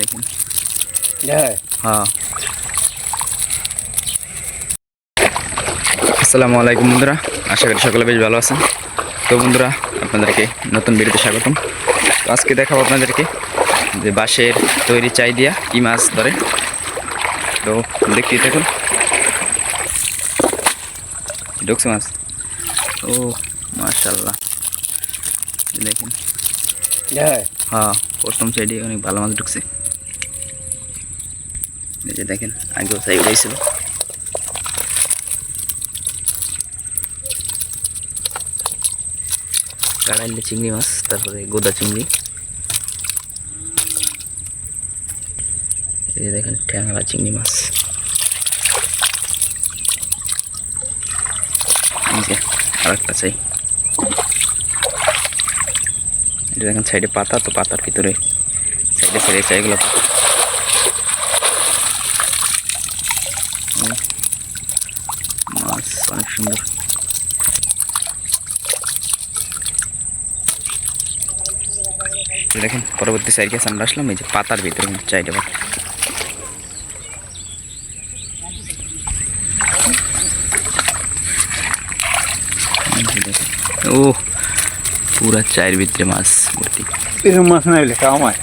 দেখেন। হ্যাঁ। হ্যাঁ। আসসালামু আলাইকুম বন্ধুরা আশা করি সকলে বেশ ভালো আছেন। তো বন্ধুরা আপনাদেরকে নতুন ভিডিওতে স্বাগতম। তো আজকে দেখাবো আপনাদেরকে যে বাঁশের তৈরি চাই দিয়া কি মাছ ধরে। তো দেখি দেখুন ঢুকছে মাছ? ও মাশাল্লাহ দেখুন। হ্যাঁ। হ্যাঁ প্রথম সাইডে অনেক ভালো মাছ ঢুকছে। এই যে দেখেন, আগেও সাইড হয়েছিল কাড়াইলে চিংড়ি মাছ, তারপরে গোদা চিংড়ি। এই যে দেখেন, ঠ্যাংরা চিংড়ি মাছ। যে আরেকটা চাই। এটা দেখেন, সাইডে পাতা, তো পাতার ভিতরে, সাইডে সাইডে চাইগুলো পাতা ও, মাছ অনেক সুন্দর এই দেখেন পরবর্তী সাইড কাছে আমরা আসলাম এই যে পাতার ভিতরে এই দেখেন। ও পুরা চায়ের ভিতরে মাছ ভর্তি। মাছ না হলে খাওয়া মাছ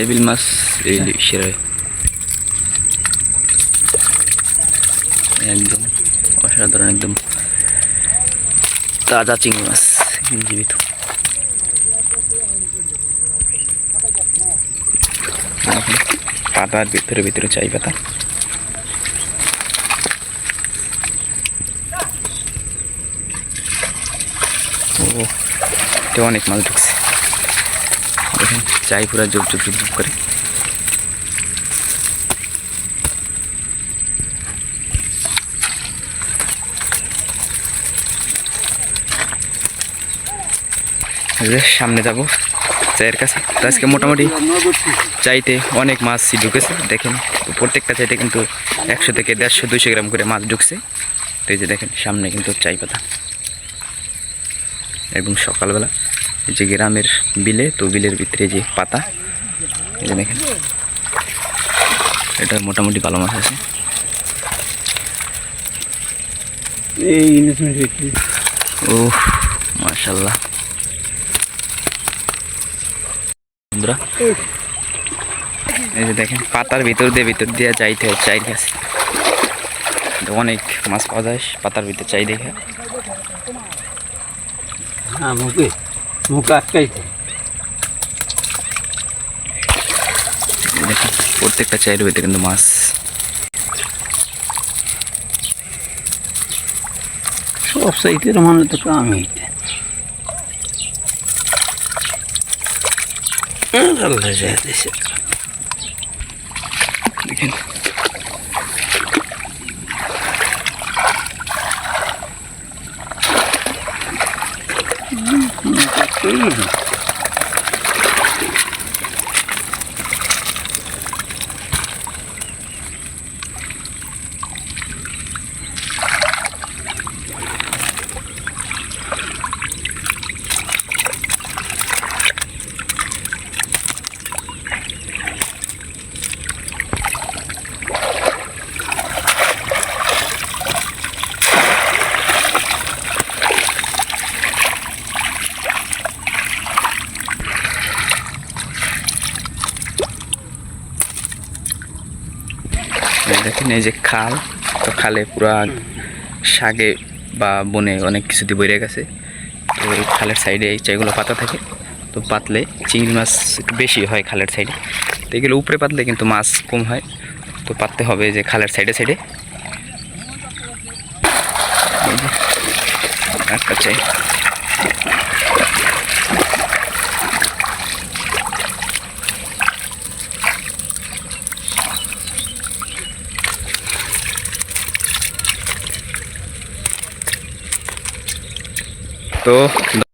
এবিল মাছ এই সেরে। একদম অসাধারণ একদম তাজা চিংড়ি মাছ জীবিত। দেখুন, পাতার ভিতরে ভিতরে চাই পাতা। ও অনেক মাছ ঢুকছে। দেখুন চাই পুরা জুপ জুপ জুপ জুপ করে। সামনে যাব। চায়ের কাছে। তো আজকে মোটামুটি চাইতে অনেক মাছ ঢুকেছে। দেখেন প্রত্যেকটা চাইতে কিন্তু একশো থেকে দেড়শো দুইশো গ্রাম করে মাছ ঢুকছে। তো এই যে দেখেন সামনে কিন্তু চাই পাতা। একদম সকালবেলা। এই যে গ্রামের বিলে তো বিলের ভিতরে যে পাতা এই যে দেখেন। এটা মোটামুটি ভালো মাছ আছে। এই ও মাশাল্লাহ। বন্ধুরা। এই যে দেখেন পাতার ভিতর দিয়ে ভিতর দিয়ে যাইতে হয় চাই কাছে তো অনেক মাছ পাওয়া যায় পাতার ভিতর চাই দেখে। হ্যাঁ মুখে মুখ আটকাইছে। দেখেন প্রত্যেকটা চাইয়ের ভিতরে কিন্তু মাছ। সব সাইটের মানে তো কামই আল্লাহ যাইতেছে দেখেন এই দেখেন এই যে খাল, তো খালে পুরা শাকে বা বনে অনেক কিছু দিয়ে বইরে গেছে। তো এই খালের সাইডে এই চাইগুলো পাতা থাকে, তো পাতলে চিংড়ি মাছ একটু বেশি হয় খালের সাইডে। তো এগুলো উপরে পাতলে কিন্তু মাছ কম হয়, তো পাততে হবে যে খালের সাইডে সাইডে। একটা চাই। তো